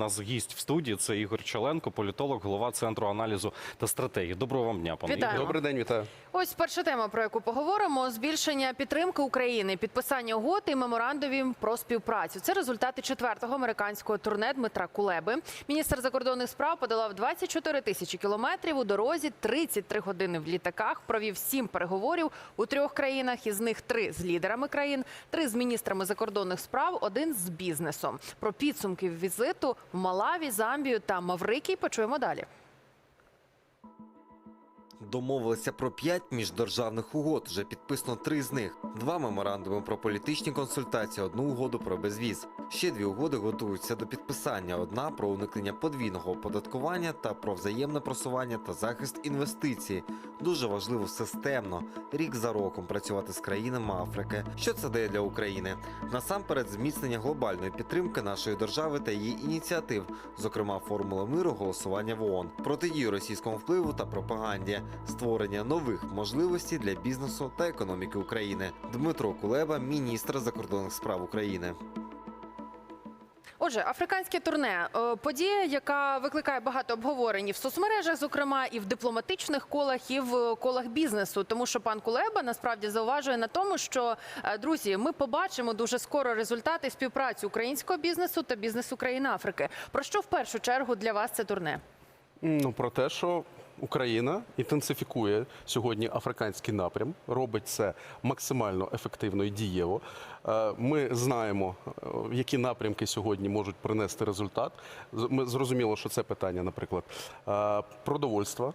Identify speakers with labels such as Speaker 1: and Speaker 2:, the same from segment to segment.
Speaker 1: нас гість в студії. Це Ігор Чаленко, політолог, голова центру аналізу та стратегії. Доброго вам дня, пане. Ігоре.
Speaker 2: Добрий день, вітаю.
Speaker 3: Ось перша тема, про яку поговоримо: збільшення підтримки України, підписання угод і меморандумів про співпрацю. Це результати четвертого американського турне Дмитра Кулеби. Міністр закордонних справ подолав 24 тисячі кілометрів у дорозі, 33 години в літаках. Провів сім переговорів у трьох країнах. Із них три з лідерами країн, три з міністрами закордонних справ, один з бізнесом. Про підсумки візиту Малаві, Замбію та Маврикій почуємо далі.
Speaker 4: Домовилися про п'ять міждержавних угод. Вже підписано три з них: два меморандуми про політичні консультації, одну угоду про безвіз. Ще дві угоди готуються до підписання: одна про уникнення подвійного оподаткування та про взаємне просування та захист інвестицій. Дуже важливо системно рік за роком працювати з країнами Африки. Що це дає для України? Насамперед, зміцнення глобальної підтримки нашої держави та її ініціатив, зокрема формула миру, голосування в ООН, протидію російському впливу та пропаганді, створення нових можливостей для бізнесу та економіки України. Дмитро Кулеба, міністр закордонних справ України.
Speaker 3: Отже, африканське турне Е, подія, яка викликає багато обговорень і в соцмережах, зокрема, і в дипломатичних колах, і в колах бізнесу. Тому що пан Кулеба насправді зауважує на тому, що е, друзі, ми побачимо дуже скоро результати співпраці українського бізнесу та бізнесу країн Африки. Про що в першу чергу для вас це турне?
Speaker 2: Ну про те, що Україна інтенсифікує сьогодні африканський напрям, робить це максимально ефективно і дієво. Е, Ми знаємо, е, які напрямки сьогодні можуть принести результат. Ми зрозуміло, що це питання, наприклад, е, продовольства.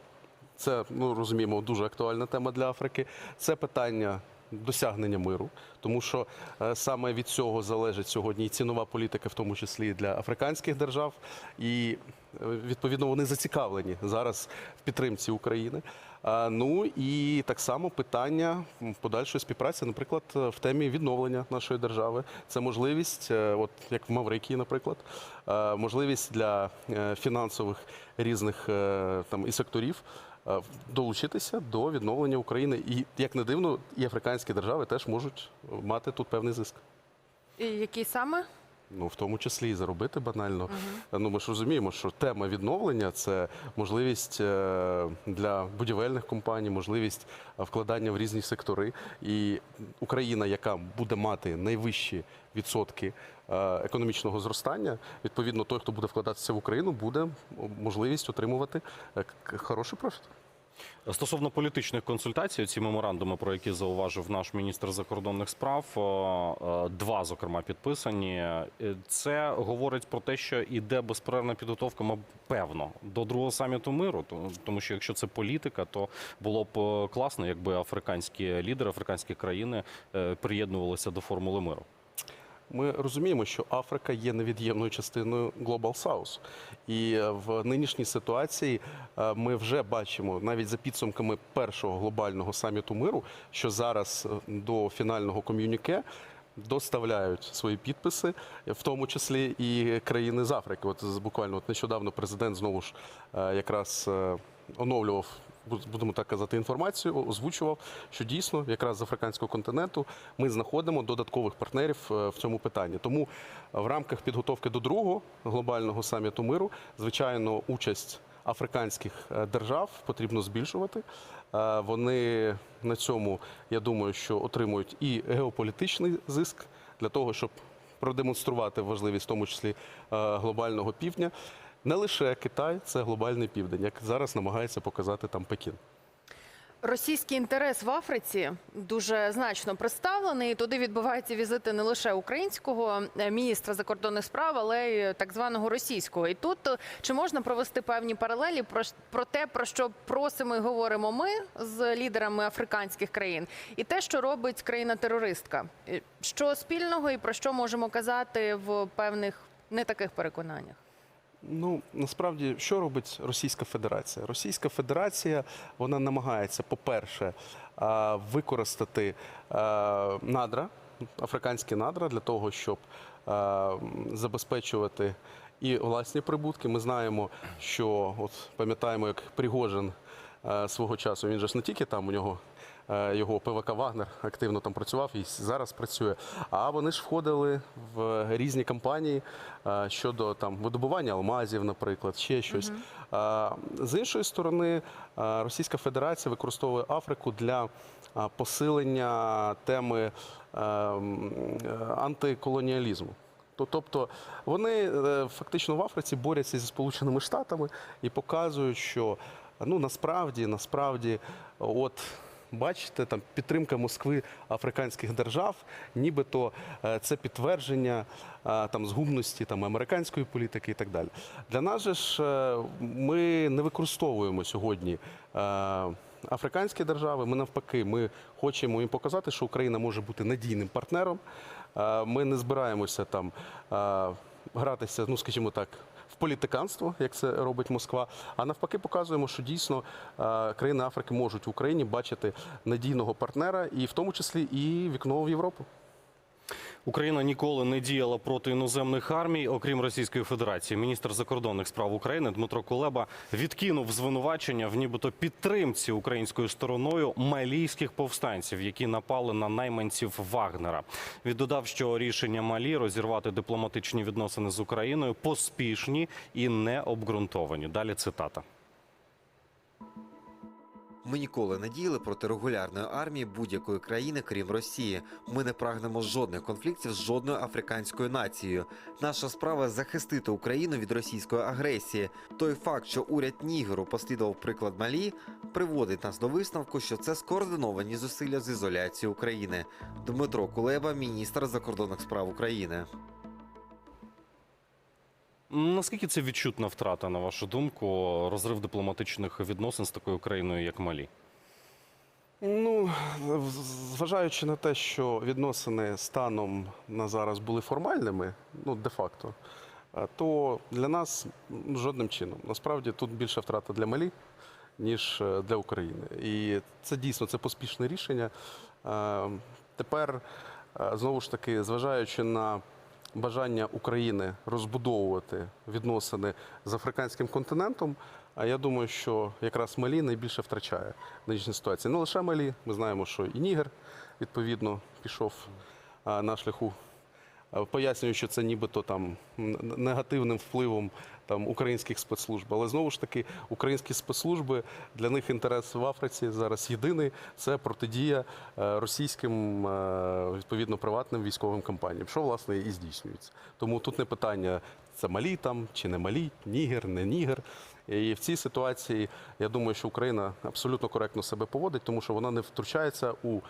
Speaker 2: Це ну розуміємо дуже актуальна тема для Африки. Це питання досягнення миру, тому що е, саме від цього залежить сьогодні і цінова політика, в тому числі для африканських держав, і е, відповідно вони зацікавлені зараз в підтримці України. Ну і так само питання подальшої співпраці, наприклад, в темі відновлення нашої держави. Це можливість, е, от як в Маврикії, наприклад, можливість для фінансових різних там і секторів долучитися до відновлення України. І як не дивно, і африканські держави теж можуть мати тут певний зиск.
Speaker 3: І які саме?
Speaker 2: Ну, в тому числі і заробити банально. Ну, ми ж розуміємо, що тема відновлення це можливість е, для будівельних компаній, можливість е, вкладання в різні сектори. І Україна, яка буде мати найвищі відсотки е, економічного зростання, відповідно, той, хто буде вкладатися в Україну, буде можливість отримувати хороший профіт.
Speaker 1: Стосовно політичних консультацій, ці меморандуми, про які зауважив наш міністр закордонних справ, два зокрема підписані. Е, Це говорить про те, що іде безперервна підготовка, певно, до другого саміту миру. Тому- Тому що якщо це політика, то було б е, класно, якби африканські лідери, африканські країни е, приєднувалися до формули миру.
Speaker 2: Ми розуміємо, що Африка є невід'ємною частиною Global South. І е, в нинішній ситуації е, ми вже бачимо навіть за підсумками першого глобального саміту миру, що зараз е, до фінального ком'юніке. Доставляють свої підписи, в тому числі і країни з Африки. От буквально от нещодавно президент знову ж якраз оновлював, будемо так казати, інформацію, озвучував, що дійсно якраз з африканського континенту ми знаходимо додаткових партнерів е, в цьому питанні. Тому в рамках підготовки до другого глобального саміту миру, звичайно, участь африканських е, держав потрібно збільшувати. Е, Вони на цьому, я думаю, що отримують і геополітичний зиск для того, щоб продемонструвати важливість, в тому числі глобального півдня. Не лише Китай, це глобальний південь, як зараз намагається показати там Пекін.
Speaker 3: Російський інтерес в Африці дуже значно представлений. Туди відбуваються візити не лише українського е, міністра закордонних справ, але й так званого російського. І тут е, чи можна провести певні паралелі про, те, про що просимо і говоримо ми з лідерами африканських країн, і те, що робить країна-терористка, що спільного і про що можемо казати в певних не таких переконаннях.
Speaker 2: Ну насправді, що робить Російська Федерація? Російська Федерація вона намагається, по-перше, використати надра, африканські надра для того, щоб забезпечувати і власні прибутки. Ми знаємо, що от пам'ятаємо, як Пригожин свого часу він же ж не тільки там у нього його ПВК Вагнер активно там працював і зараз працює. А вони ж входили в різні кампанії е, щодо там видобування алмазів, наприклад, ще щось. А, З іншої сторони, е, Російська Федерація використовує Африку для посилення теми е, е, антиколоніалізму. Тобто вони е, фактично в Африці борються зі Сполученими Штатами і показують, що ну насправді, насправді, от бачите, там підтримка Москви африканських держав, нібито е, це підтвердження е, там згубності там американської політики і так далі. Для нас же ж е, ми не використовуємо сьогодні. Африканські держави, ми навпаки, ми хочемо їм показати, що Україна може бути надійним партнером. Ми не збираємося там гратися, ну скажімо так, в політиканство, як це робить Москва. А навпаки, показуємо, що дійсно е, країни Африки можуть в Україні бачити надійного партнера, і в тому числі і вікно в Європу.
Speaker 1: Україна ніколи не діяла проти іноземних армій, окрім Російської Федерації. Міністр закордонних справ України Дмитро Кулеба відкинув звинувачення в нібито підтримці українською стороною малійських повстанців, які напали на найманців Вагнера. Він додав, що рішення Малі розірвати дипломатичні відносини з Україною поспішні і не обґрунтовані. Далі цитата.
Speaker 4: Ми ніколи не діяли проти регулярної армії будь-якої країни, крім Росії. Ми не прагнемо жодних конфліктів з жодною африканською нацією. Наша справа захистити Україну від російської агресії. Той факт, що уряд Нігеру послідував приклад Малі, приводить нас до висновку, що це скоординовані зусилля з ізоляції України. Дмитро Кулеба, міністр закордонних справ України.
Speaker 1: Наскільки це відчутна втрата, на вашу думку, розрив дипломатичних відносин з такою країною, як Малі?
Speaker 2: Ну, зважаючи на те, що відносини станом на зараз були формальними, ну де-факто, е, то для нас жодним чином. Насправді тут більше втрата для Малі, ніж е, для України. І це дійсно це поспішне рішення. Е, Тепер, знову ж таки, зважаючи на бажання України розбудовувати відносини з африканським континентом, а я думаю, що якраз Малі найбільше втрачає нинішній ситуації. Не лише Малі, ми знаємо, що і Нігер відповідно пішов на шляху. пояснюючи це нібито там негативним впливом там українських спецслужб. Але знову ж таки, українські спецслужби для них інтерес в Африці зараз єдиний це протидія е, російським е, відповідно приватним військовим компаніям, що власне і здійснюється. Тому тут не питання це малі там чи не малі, нігер, не нігер. І в цій ситуації я думаю, що Україна абсолютно коректно себе поводить, тому що вона не втручається у е,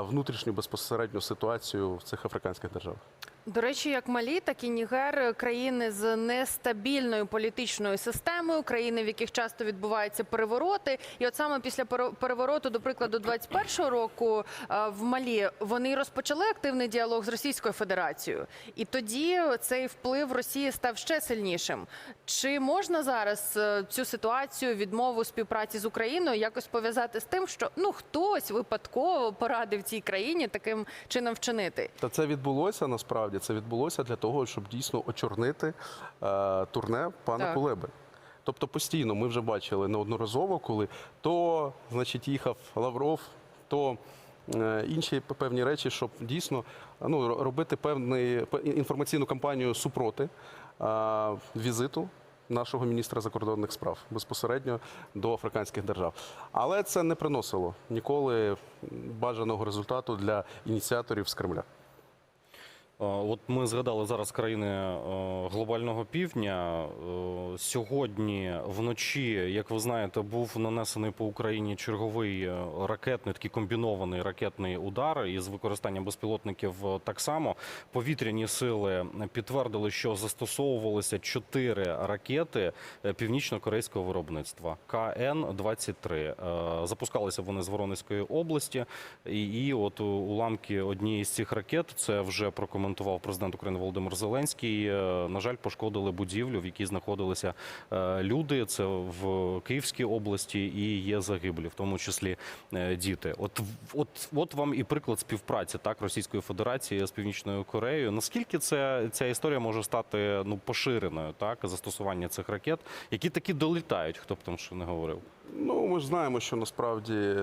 Speaker 2: внутрішню безпосередню ситуацію в цих африканських державах.
Speaker 3: До речі, як Малі, так і Нігер країни з нестабільною політичною системою, країни, в яких часто відбуваються перевороти. І от саме після пере- перевороту, до прикладу, 21-го року е, в Малі вони розпочали активний діалог з Російською Федерацією, і тоді цей вплив Росії став ще сильнішим. Чи можна зараз е, цю ситуацію відмову співпраці з Україною якось пов'язати з тим, що ну хтось випадково порадив цій країні таким чином вчинити?
Speaker 2: Та це відбулося насправді. Це відбулося для того, щоб дійсно очорнити е, турне пана
Speaker 3: Так.
Speaker 2: Кулеби. Тобто постійно ми вже бачили неодноразово, коли то, значить, їхав Лавров, то е, інші певні речі, щоб дійсно ну, робити певний пе- інформаційну кампанію супроти е, візиту нашого міністра закордонних справ безпосередньо до африканських держав. Але це не приносило ніколи бажаного результату для ініціаторів з Кремля.
Speaker 1: Е, От ми згадали зараз країни е, глобального півдня. Е, Сьогодні вночі, як ви знаєте, був нанесений по Україні черговий ракетний такий комбінований ракетний удар із використанням безпілотників так само. Повітряні сили підтвердили, що застосовувалися чотири ракети північно-корейського виробництва КН-23. Е, Запускалися вони з Воронезької області, і, от уламки однієї з цих ракет це вже прокоментував коментував президент України Володимир Зеленський. е, На жаль, пошкодили будівлю, в якій знаходилися е, люди. Це в Київській області і є загиблі, в тому числі е, діти. От от, от вам і приклад співпраці так Російської Федерації з Північною Кореєю. Наскільки це ця історія може стати ну поширеною, так застосування цих ракет, які таки долітають, хто б там що не говорив.
Speaker 2: Ну, ми ж знаємо, що насправді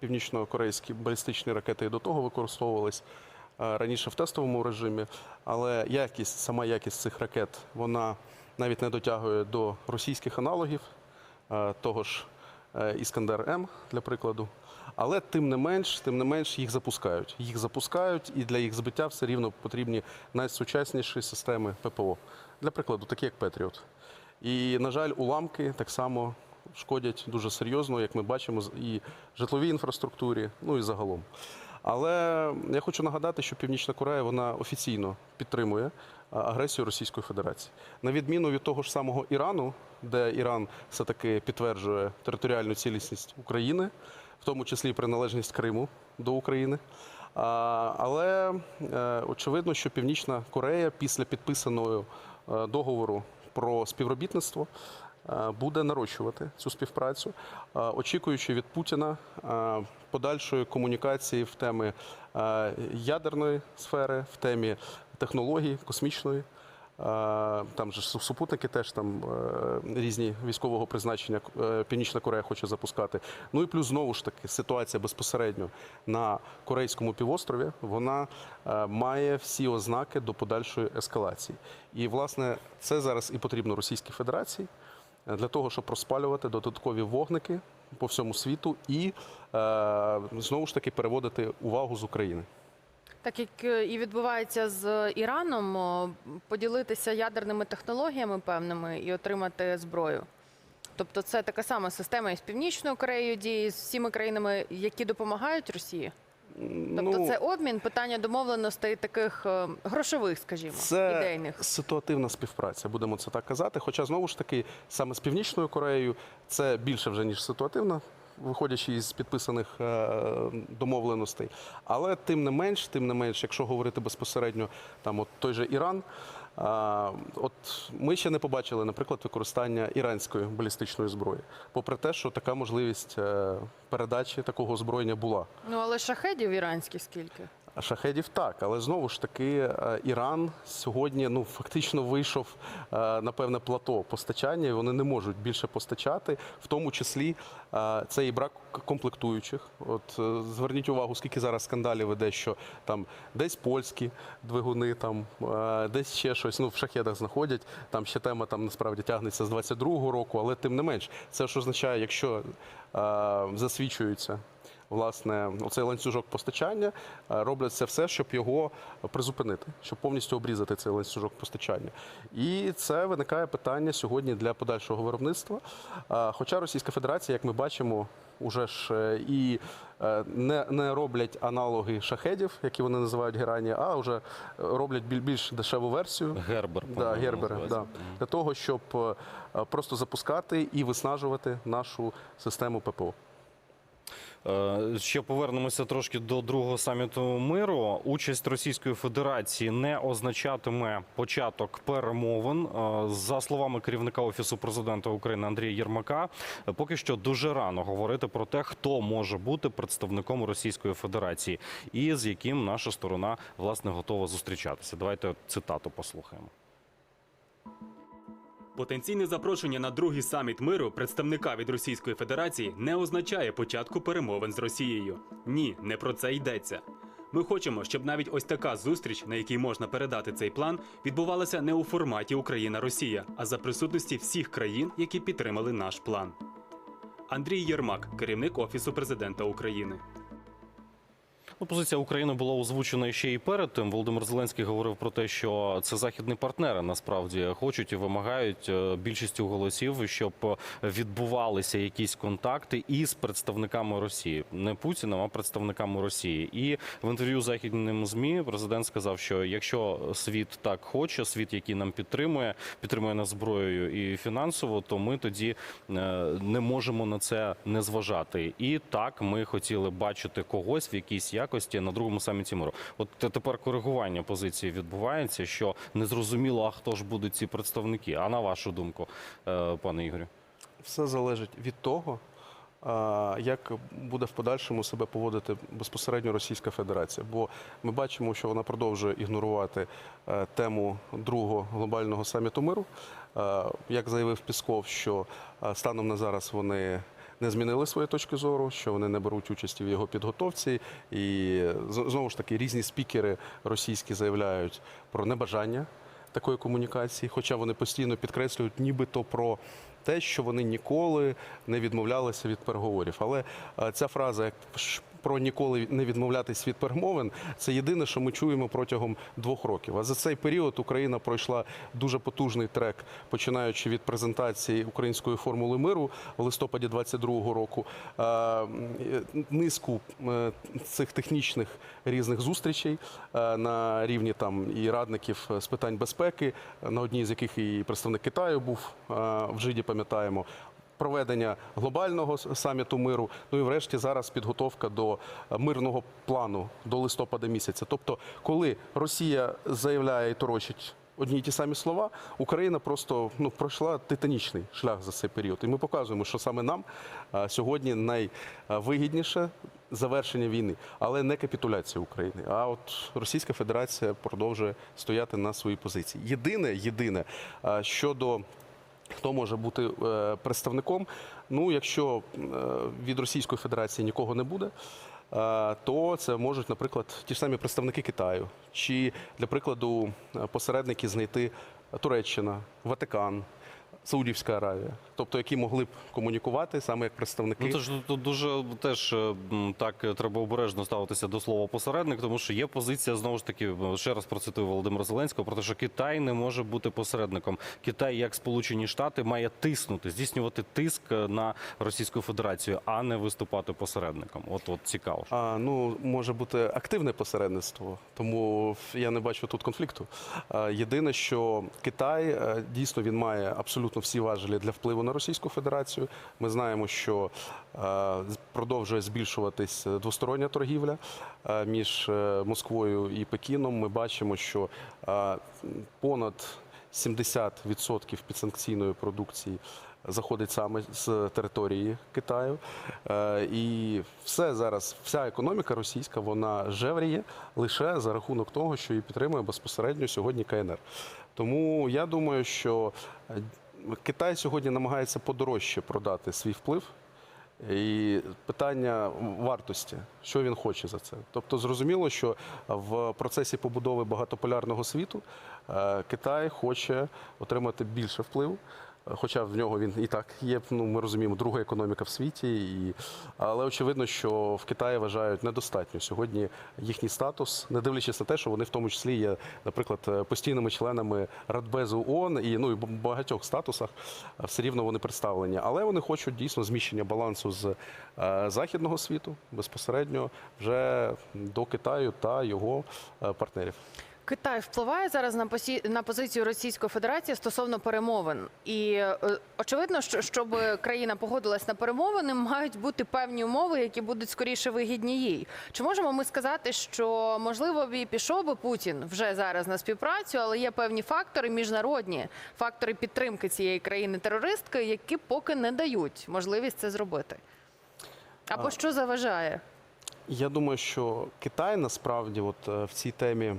Speaker 2: північно-корейські балістичні ракети і до того використовувались раніше в тестовому режимі, але якість, сама якість цих ракет, вона навіть не дотягує до російських аналогів, е, того ж е, Іскандер М, для прикладу. Але тим не менш, тим не менш їх запускають. Їх запускають, і для їх збиття все рівно потрібні найсучасніші системи ППО. Для прикладу, такі як Петріот. І, на жаль, уламки так само шкодять дуже серйозно, як ми бачимо, і житловій інфраструктурі, ну і загалом. Але я хочу нагадати, що Північна Корея вона офіційно підтримує агресію Російської Федерації. На відміну від того ж самого Ірану, де Іран все-таки підтверджує територіальну цілісність України, в тому числі приналежність Криму до України. Але е, очевидно, що Північна Корея після підписаного е, договору про співробітництво е, буде нарощувати цю співпрацю, очікуючи від Путіна подальшої комунікації в темі е, ядерної сфери, в темі технологій космічної. Е, Там же супутники теж там е, різні військового призначення Північна Корея хоче запускати. Ну і плюс знову ж таки ситуація безпосередньо на Корейському півострові вона має всі ознаки до подальшої ескалації. І власне це зараз і потрібно Російській Федерації для того, щоб розпалювати додаткові вогники по всьому світу і е, знову ж таки переводити увагу з України.
Speaker 3: Так як е, і відбувається з Іраном, поділитися ядерними технологіями певними і отримати зброю. Тобто це така сама система і з Північною Кореєю діє, з всіма країнами, які допомагають Росії. Тобто
Speaker 2: Ну,
Speaker 3: це обмін, питання домовленостей таких е, грошових, скажімо,
Speaker 2: Це
Speaker 3: ідейних.
Speaker 2: ситуативна співпраця, будемо це так казати. Хоча знову ж таки, саме з Північною Кореєю це більше вже ніж ситуативна, виходячи із підписаних е, домовленостей. Але тим не менш, тим не менш, якщо говорити безпосередньо, там от той же Іран. От ми ще не побачили, наприклад, використання іранської балістичної зброї, попри те, що така можливість е, передачі такого озброєння була.
Speaker 3: Ну але шахедів іранських скільки?
Speaker 2: Шахедів так, але знову ж таки е, Іран сьогодні ну фактично вийшов е, на певне плато постачання, і вони не можуть більше постачати, в тому числі е, це і брак комплектуючих. От зверніть увагу, скільки зараз скандалів іде, що там десь польські двигуни, там десь ще щось. Ну в шахедах знаходять. Там ще тема там насправді тягнеться з 22-го року, але тим не менш, це ж означає, якщо засвідчуються власне оцей ланцюжок постачання, е, роблять це все, щоб його призупинити, щоб повністю обрізати цей ланцюжок постачання. І це виникає питання сьогодні для подальшого виробництва. Е, Хоча Російська Федерація, як ми бачимо, уже ж е, і не, не роблять аналоги шахедів, які вони називають герані, а вже роблять біль- більш дешеву версію.
Speaker 1: Гербер
Speaker 2: Да,
Speaker 1: по-моєму,
Speaker 2: да. для того, щоб просто запускати і виснажувати нашу систему ППО.
Speaker 1: Е, Ще повернемося трошки до другого саміту миру. Участь Російської Федерації не означатиме початок перемовин. Е, За словами керівника офісу президента України Андрія Єрмака, поки що дуже рано говорити про те, хто може бути представником Російської Федерації і з яким наша сторона власне готова зустрічатися. Давайте цитату послухаємо.
Speaker 5: Потенційне запрошення на другий саміт миру представника від Російської Федерації не означає початку перемовин з Росією. Ні, не про це йдеться. Ми хочемо, щоб навіть ось така зустріч, на якій можна передати цей план, відбувалася не у форматі Україна-Росія, а за присутності всіх країн, які підтримали наш план. Андрій Єрмак, керівник Офісу президента України.
Speaker 1: Ну, позиція України була озвучена ще і перед тим. Володимир Зеленський говорив про те, що це західні партнери насправді хочуть і вимагають е, більшістю голосів, щоб відбувалися якісь контакти із представниками Росії, не Путіним, а представниками Росії. І в інтерв'ю західним змі президент сказав, що якщо світ так хоче, світ, який нам підтримує, підтримує нас зброєю і фінансово, то ми тоді е, не можемо на це не зважати. І так ми хотіли бачити когось в якійсь якості якості на другому саміті миру. От тепер коригування позиції відбувається, що незрозуміло, а хто ж будуть ці представники. А на вашу думку, е, пане Ігорю?
Speaker 2: Все залежить від того, як буде в подальшому себе поводити безпосередньо Російська Федерація. Бо ми бачимо, що вона продовжує ігнорувати е, тему другого глобального саміту миру. Е, Як заявив Пісков, що станом на зараз вони. Не змінили свої точки зору, що вони не беруть участі в його підготовці, і знову ж таки різні спікери російські заявляють про небажання такої комунікації, хоча вони постійно підкреслюють, нібито про те, що вони ніколи не відмовлялися від переговорів. Але е, ця фраза як про ніколи не відмовлятись від перемовин, це єдине, що ми чуємо протягом двох років. А за цей період Україна пройшла дуже потужний трек, починаючи від презентації української формули миру в листопаді 22-го року. е, Низку е, цих технічних різних зустрічей е, на рівні там і радників з питань безпеки, на одній з яких і представник Китаю був в Жиді, пам'ятаємо. Проведення глобального саміту миру, ну і врешті зараз підготовка до е, мирного плану до листопада місяця. Тобто, коли Росія заявляє і торочить одні й ті самі слова, Україна просто ну пройшла титанічний шлях за цей період. І ми показуємо, що саме нам е, сьогодні найвигідніше завершення війни, але не капітуляція України. А от Російська Федерація продовжує стояти на своїй позиції. Єдине, єдине е, щодо Хто може бути е, представником? Ну, якщо е, від Російської Федерації нікого не буде, е, то це можуть, наприклад, ті ж самі представники Китаю, чи, для прикладу, посередники знайти Туреччина, Ватикан, Саудівська Аравія, тобто які могли б комунікувати саме як представники.
Speaker 1: Ну це ж тут дуже теж е, так е, треба обережно ставитися до слова посередник, тому що є позиція знову ж таки. е, Ще раз процитую Володимира Зеленського про те, що Китай не може бути посередником. Китай, як Сполучені Штати, має тиснути, здійснювати тиск на Російську Федерацію, а не виступати посередником. От от цікаво.
Speaker 2: А, ну, може бути активне посередництво, тому я не бачу тут конфлікту. Єдине, що Китай дійсно він має абсолютно всі важелі для впливу на Російську Федерацію. Ми знаємо, що е, продовжує збільшуватись е, двостороння торгівля е, між Москвою і Пекіном. Ми бачимо, що понад 70% підсанкційної продукції заходить саме з території Китаю. І все зараз, вся економіка російська, вона жевріє лише за рахунок того, що її підтримує безпосередньо сьогодні КНР. Тому я думаю, що Китай сьогодні намагається подорожче продати свій вплив. І питання вартості, що він хоче за це. Тобто, зрозуміло, що в процесі побудови багатополярного світу е, Китай хоче отримати більше впливу. Хоча в нього він і так є, ну ми розуміємо, друга економіка в світі, і але очевидно, що в Китаї вважають недостатньо сьогодні їхній статус, не дивлячись на те, що вони в тому числі є, наприклад, е, постійними членами Радбезу ООН і ну і багатьох статусах е, все рівно вони представлені. Але вони хочуть дійсно зміщення балансу з е, західного світу безпосередньо вже до Китаю та його партнерів.
Speaker 3: Китай впливає зараз на посі... на позицію Російської Федерації стосовно перемовин, і е, очевидно, що щоб країна погодилась на перемовини, мають бути певні умови, які будуть скоріше вигідні їй. Чи можемо ми сказати, що можливо б і пішов би Путін вже зараз на співпрацю, але є певні фактори, міжнародні фактори підтримки цієї країни терористки, які поки не дають можливість це зробити? Або що заважає?
Speaker 2: Я думаю, що Китай насправді, от е, в цій темі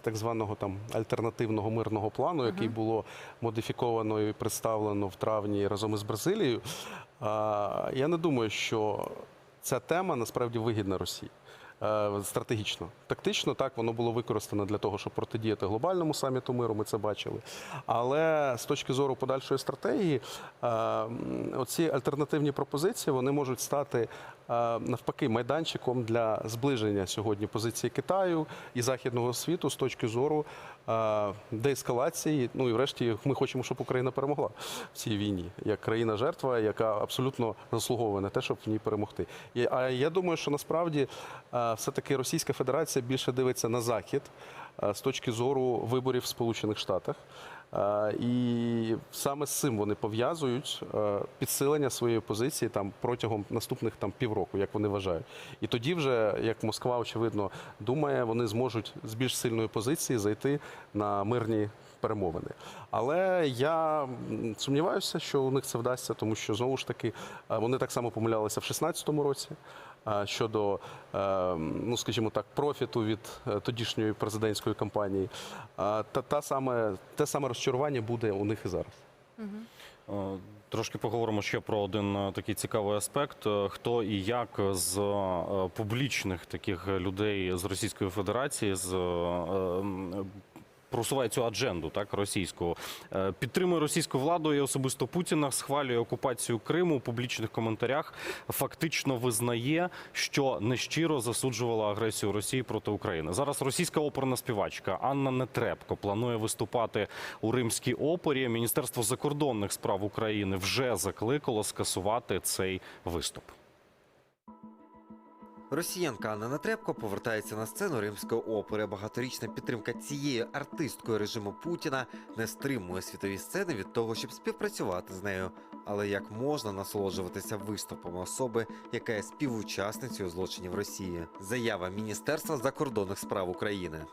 Speaker 2: так званого там альтернативного мирного плану, який було модифіковано і представлено в травні разом із Бразилією, я не думаю, що ця тема насправді вигідна Росії. Е, Стратегічно, тактично так воно було використано для того, щоб протидіяти глобальному саміту миру. Ми це бачили. Але з точки зору подальшої стратегії, е, оці альтернативні пропозиції вони можуть стати е, навпаки майданчиком для зближення сьогодні позиції Китаю і західного світу з точки зору деескалації. Ну і врешті ми хочемо, щоб Україна перемогла в цій війні як країна-жертва, яка абсолютно заслуговує на те, щоб в ній перемогти. А я думаю, що насправді все-таки Російська Федерація більше дивиться на захід з точки зору виборів в Сполучених Штатах. Е, І саме з цим вони пов'язують е, підсилення своєї позиції там протягом наступних там півроку, як вони вважають. І тоді, вже як Москва очевидно думає, вони зможуть з більш сильної позиції зайти на мирні перемовини. Але я сумніваюся, що у них це вдасться, тому що знову ж таки е, вони так само помилялися в 2016 році. Щодо, е, ну скажімо так, профіту від е, тодішньої президентської кампанії, та, та саме те саме розчарування буде у них і зараз.
Speaker 1: Е, Трошки поговоримо ще про один такий цікавий аспект: хто і як з публічних таких людей з Російської Федерації з просуває цю адженду, так російську Е, підтримує російську владу і особисто Путіна, схвалює окупацію Криму у публічних коментарях. Фактично визнає, що нещиро засуджувала агресію Росії проти України. Зараз російська оперна співачка Анна Нетребко планує виступати у Римській опері. Міністерство закордонних справ України вже закликало скасувати цей виступ.
Speaker 4: Росіянка Анна Натребко повертається на сцену римської опери. Багаторічна підтримка цієї артисткою режиму Путіна не стримує світові сцени від того, щоб співпрацювати з нею. Але як можна насолоджуватися виступами особи, яка є співучасницею злочинів Росії? Заява Міністерства закордонних справ України.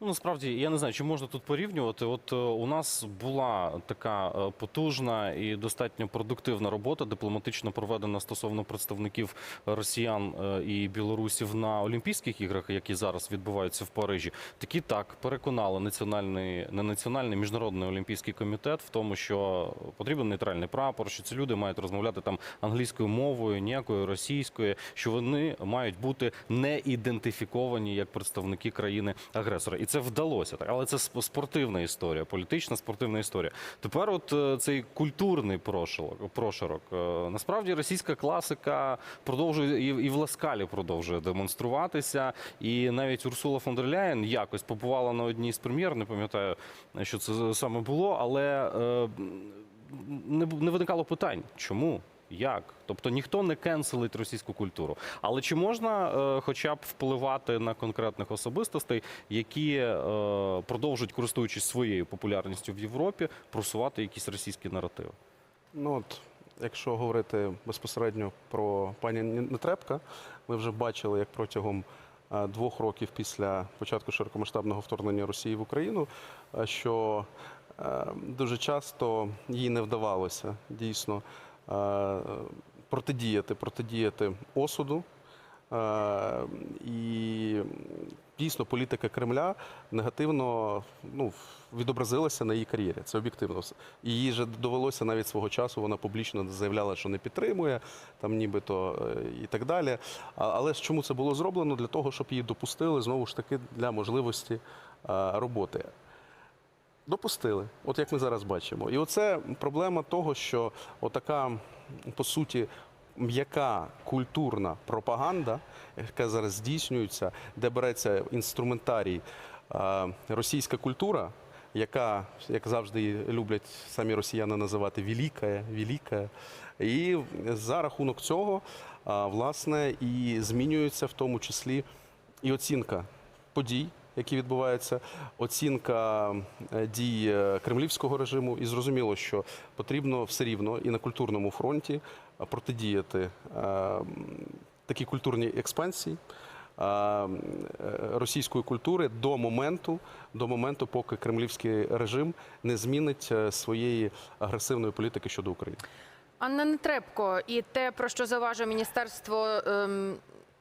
Speaker 1: Ну, насправді я не знаю, чи можна тут порівнювати. От е, у нас була така е, потужна і достатньо продуктивна робота, дипломатично проведена стосовно представників росіян е, і білорусів на Олімпійських іграх, які зараз відбуваються в Парижі. Такі так переконали національний не національний міжнародний олімпійський комітет в тому, що потрібен нейтральний прапор, що ці люди мають розмовляти там англійською мовою, ніякою російською, що вони мають бути не ідентифіковані як представники країни агресора, і це вдалося. Так, але це сп- спортивна історія, політична спортивна історія. Тепер, от е, цей культурний прошарок, прошарок. е, Насправді російська класика продовжує і, в Ласкалі продовжує демонструватися. І навіть Урсула фон дер Ляєн якось побувала на одній з прем'єр, не пам'ятаю, що це саме було, але е, не виникало питань, чому. Як? Тобто ніхто не кенселить російську культуру. Але чи можна е, хоча б впливати на конкретних особистостей, які е, продовжують, користуючись своєю популярністю в Європі, просувати якісь російські наративи?
Speaker 2: Ну от, якщо говорити безпосередньо про пані Нетребка, ми вже бачили, як протягом е, двох років після початку широкомасштабного вторгнення Росії в Україну, е, що е, дуже часто їй не вдавалося дійсно протидіяти, протидіяти осуду. Е, І дійсно політика Кремля негативно ну, відобразилася на її кар'єрі. Це об'єктивно. Їй же довелося навіть свого часу, вона публічно заявляла, що не підтримує, там нібито е, і так далі. Але ж чому це було зроблено? Для того, щоб її допустили знову ж таки для можливості е, роботи. Допустили, от як ми зараз бачимо. І оце проблема того, що отака, по суті, м'яка культурна пропаганда, яка зараз здійснюється, де береться інструментарій російська культура, яка, як завжди люблять самі росіяни називати велика, велика. І за рахунок цього, власне, і змінюється в тому числі і оцінка подій, які відбуваються, оцінка е, дій е, кремлівського режиму. І зрозуміло, що потрібно все рівно і на культурному фронті е, протидіяти такій культурній експансії. Російської культури до моменту, до моменту, поки кремлівський режим не змінить своєї агресивної політики щодо України.
Speaker 3: Анна Нетребко і те, про що зауважує Міністерство ем,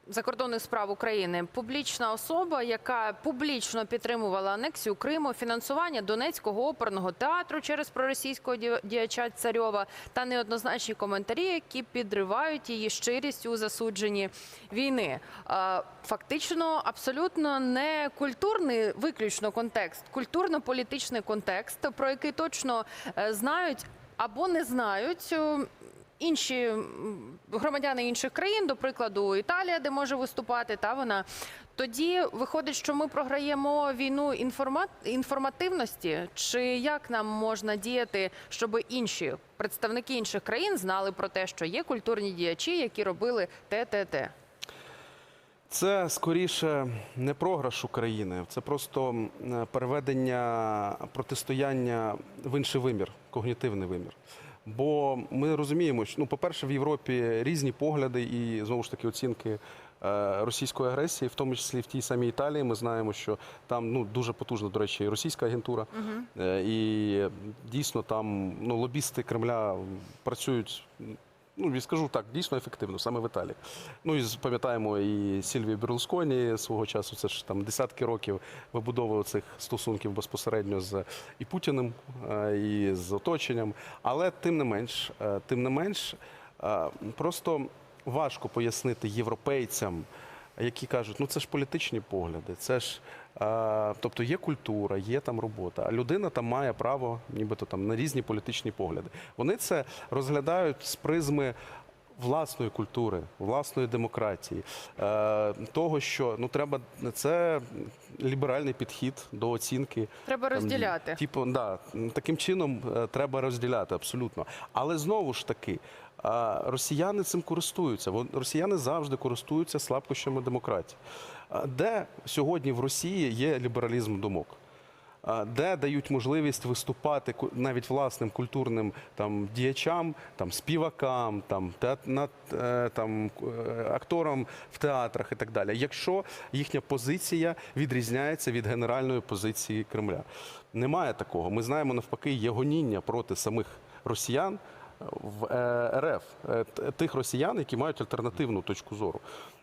Speaker 3: закордонних справ України, публічна особа, яка публічно підтримувала анексію Криму, фінансування Донецького оперного театру через проросійського діяча Царьова та неоднозначні коментарі, які підривають її щирість у засудженні війни. Фактично, абсолютно не культурний виключно контекст, культурно-політичний контекст, про який точно е, знають або не знають інші громадяни інших країн, до прикладу, Італія, де може виступати, та вона. Тоді виходить, що ми програємо війну інформат... інформативності. Чи як нам можна діяти, щоб інші представники інших країн знали про те, що є культурні діячі, які робили те, те, те?
Speaker 2: Це скоріше не програш України, це просто переведення протистояння в інший вимір, когнітивний вимір. Бо ми розуміємо, що ну, по-перше, в Європі різні погляди і знову ж таки оцінки е, російської агресії, в тому числі в тій самій Італії. Ми знаємо, що там ну дуже потужна, до речі, і російська агентура, Е, і дійсно там ну лобісти Кремля працюють. Ну, я скажу так, дійсно ефективно, саме в Італії. Ну і пам'ятаємо і Сільвію Берлусконі свого часу, це ж там десятки років вибудови цих стосунків безпосередньо з і Путіним, е, і з оточенням. Але тим не менш, е, тим не менш, е, просто важко пояснити європейцям, які кажуть, ну це ж політичні погляди, це ж. Тобто є культура, є там робота, а людина там має право, нібито там на різні політичні погляди. Вони це розглядають з призми власної культури, власної демократії, е, того, що ну треба це ліберальний підхід до оцінки.
Speaker 3: Треба
Speaker 2: Там,
Speaker 3: розділяти.
Speaker 2: Типу, да, таким чином е, треба розділяти абсолютно. Але знову ж таки, росіяни цим користуються. Росіяни завжди користуються слабкощами демократії. Де сьогодні в Росії є лібералізм думок? Де дають можливість виступати навіть власним культурним там діячам, там співакам, там теат- на- е, там е, акторам в театрах і так далі, якщо їхня позиція відрізняється від генеральної позиції Кремля. Немає такого. Ми знаємо навпаки, є гоніння проти самих росіян в е, РФ, е, тих росіян, які мають альтернативну точку зору.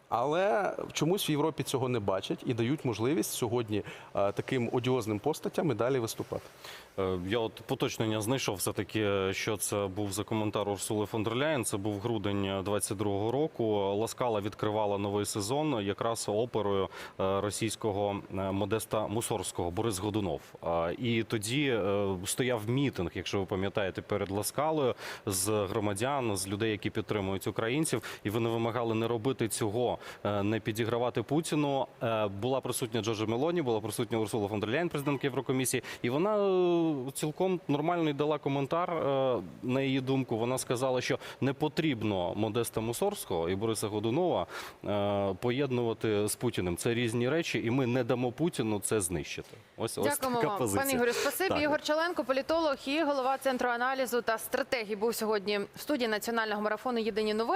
Speaker 2: Але чомусь в Європі цього не бачать і дають можливість сьогодні е, таким одіозним постатям і далі виступати.
Speaker 1: Е, Я от поточнення знайшов все-таки, що це був за коментар Урсули фон дер Ляєн. Це був грудень 22-го року. Ласкала відкривала новий сезон якраз оперою е, російського е, Модеста Мусорського Борис Годунов. Е, І тоді е, стояв мітинг, якщо ви пам'ятаєте, перед Ласкалою з громадян, з людей, які підтримують українців, і вони вимагали не робити цього, е, не підігравати Путіну. Е, Була присутня Джорджа Мелоні, була присутня Урсула фон дер Ляєн, президентка Єврокомісії, і вона цілком нормальний дала коментар е, на її думку. Вона сказала, що не потрібно Модеста Мусорського і Бориса Годунова е, поєднувати з Путіним. Це різні речі, і ми не дамо Путіну це знищити. Ось ось
Speaker 3: Дякуємо
Speaker 1: така
Speaker 3: вам,
Speaker 1: позиція.
Speaker 3: пане Ігорю. Спасибі.
Speaker 1: Так.
Speaker 3: Ігор Чаленко, політолог і голова центру аналізу та стратегії був сьогодні в студії національного марафону Єдині новини.